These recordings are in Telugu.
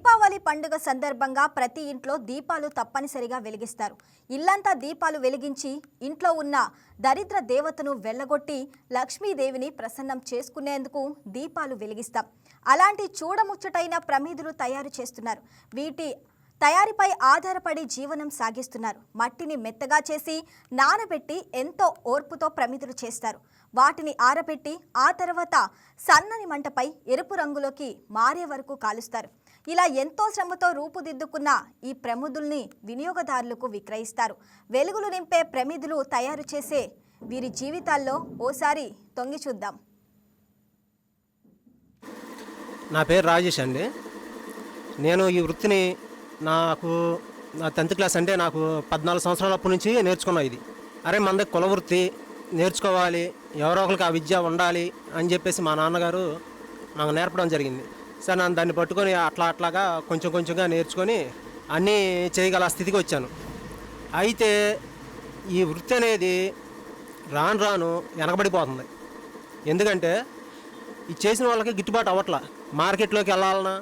దీపావళి పండుగ సందర్భంగా ప్రతి ఇంట్లో దీపాలు తప్పనిసరిగా వెలిగిస్తారు. ఇల్లంతా దీపాలు వెలిగించి ఇంట్లో ఉన్న దరిద్ర దేవతను వెళ్ళగొట్టి లక్ష్మీదేవిని ప్రసన్నం చేసుకునేందుకు దీపాలు వెలిగిస్తాం. అలాంటి చూడముచ్చటైన ప్రమిదులు తయారు చేస్తున్నారు. వీటి తయారీపై ఆధారపడి జీవనం సాగిస్తున్నారు. మట్టిని మెత్తగా చేసి నానబెట్టి ఎంతో ఓర్పుతో ప్రమిదులు చేస్తారు. వాటిని ఆరబెట్టి ఆ తర్వాత సన్నని మంటపై ఎరుపు రంగులోకి మారే వరకు కాలుస్తారు. ఇలా ఎంతో శ్రమతో రూపుదిద్దుకున్న ఈ ప్రమిదుల్ని వినియోగదారులకు విక్రయిస్తారు. వెలుగులు నింపే ప్రమిదులు తయారు చేసే వీరి జీవితాల్లో ఓసారి తొంగి చూద్దాం. నా పేరు రాజేష్ అండి. నేను ఈ వృత్తిని నాకు నా టెన్త్ క్లాస్ అంటే నాకు పద్నాలుగు సంవత్సరాల అప్పటి నుంచి నేర్చుకున్నా ఇది. అరే మన దగ్గర కుల వృత్తి నేర్చుకోవాలి ఎవరో ఒకరికి ఆ విద్య ఉండాలి అని చెప్పేసి మా నాన్నగారు నాకు నేర్పడం జరిగింది. సరే నేను దాన్ని పట్టుకొని అట్లా అట్లాగా కొంచెం కొంచెంగా నేర్చుకొని అన్నీ చేయగల స్థితికి వచ్చాను. అయితే ఈ వృత్తి అనేది రాను రాను వెనకబడిపోతుంది. ఎందుకంటే ఇది చేసిన వాళ్ళకి గిట్టుబాటు అవ్వట్లా. మార్కెట్లోకి వెళ్ళాలన్నా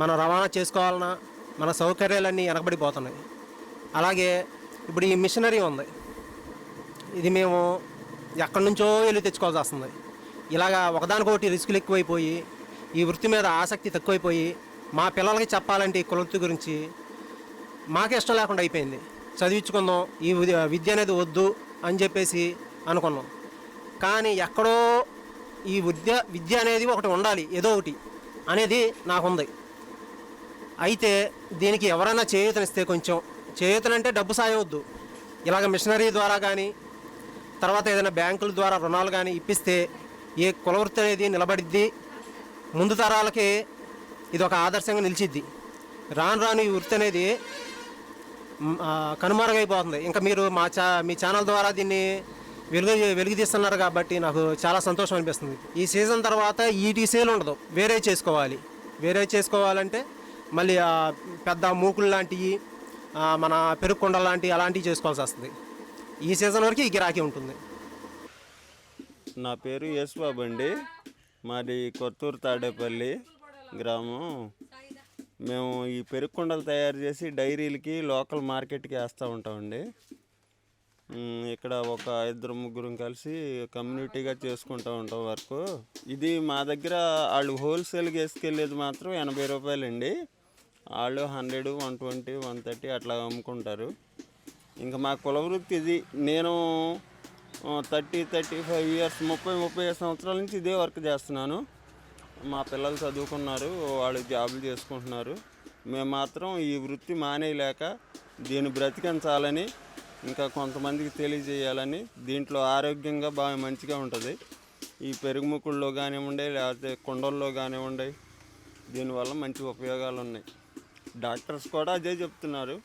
మనం రవాణా చేసుకోవాలన్నా మన సౌకర్యాలన్నీ వెనకబడిపోతున్నాయి అలాగే ఇప్పుడు ఈ మిషనరీ ఉంది. ఇది మేము ఎక్కడి నుంచో వెళ్ళి తెచ్చుకోవాల్సి వస్తుంది. ఇలాగా ఒకదానికొకటి రిస్కులు ఎక్కువైపోయి ఈ వృత్తి మీద ఆసక్తి తక్కువైపోయి మా పిల్లలకి చెప్పాలంటే ఈ కులవృత్తి గురించి మాకు ఇష్టం లేకుండా అయిపోయింది. చదివించుకుందాం ఈ విద్య- విద్య అనేది వద్దు అని చెప్పేసి అనుకున్నాం. కానీ ఎక్కడో ఈ విద్య విద్య అనేది ఒకటి ఉండాలి ఏదో ఒకటి అనేది నాకుంది అయితే దీనికి ఎవరైనా చేయూతనిస్తే కొంచెం చేయూతనంటే డబ్బు సాయం వద్దు. ఇలాగ మిషనరీ ద్వారా కానీ తర్వాత ఏదైనా బ్యాంకుల ద్వారా రుణాలు కానీ ఇప్పిస్తే ఏ కులవృత్తి అనేది నిలబడిద్ది. ముందు తరాలకి ఇది ఒక ఆదర్శంగా నిలిచిద్ది. రాను రాను ఈ వృత్తి అనేది కనుమరుగైపోతుంది. ఇంకా మీరు మా చా మీ ఛానల్ ద్వారా దీన్ని వెలుగు వెలుగుతీస్తున్నారు కాబట్టి నాకు చాలా సంతోషం అనిపిస్తుంది. ఈ సీజన్ తర్వాత ఈటీ సేల్ ఉండదు. వేరే చేసుకోవాలి. వేరే చేసుకోవాలంటే మళ్ళీ పెద్ద మూకులు లాంటివి మన పెరుగుకొండ లాంటివి అలాంటివి చేసుకోవాల్సి వస్తుంది. ఈ సీజన్ వరకు ఈ గిరాకీ ఉంటుంది. నా పేరు యేసుబాబు అండి. మాది కొత్తూరు తాడేపల్లి గ్రామం. మేము ఈ పెరుగుకొండలు తయారు చేసి డైరీలకి లోకల్ మార్కెట్కి వేస్తూ ఉంటామండి. ఇక్కడ ఒక ఇద్దరు ముగ్గురం కలిసి కమ్యూనిటీగా చేసుకుంటూ ఉంటాం వర్క్. ఇది మా దగ్గర వాళ్ళు హోల్సేల్గా వేసుకెళ్ళేది మాత్రం ఎనభై రూపాయలండి. వాళ్ళు hundred one twenty one thirty అట్లా అమ్ముకుంటారు. ఇంకా మా కుల వృత్తి ఇది. నేను థర్టీ థర్టీ ఫైవ్ ఇయర్స్ ముప్పై ముప్పై ఐదు సంవత్సరాల నుంచి ఇదే వర్క్ చేస్తున్నాను. మా పిల్లలు చదువుకున్నారు వాళ్ళు జాబులు చేసుకుంటున్నారు. మేము మాత్రం ఈ వృత్తి మానేయలేక దీన్ని బ్రతికించాలని ఇంకా కొంతమందికి తెలియజేయాలని దీంట్లో ఆరోగ్యంగా బాగా మంచిగా ఉంటుంది. ఈ పెరుగు ముక్కుల్లో కానివ్వండి లేకపోతే కుండల్లో కానివ్వండి దీనివల్ల మంచి ఉపయోగాలు ఉన్నాయి డాక్టర్స్ కూడా అదే చెప్తున్నారు.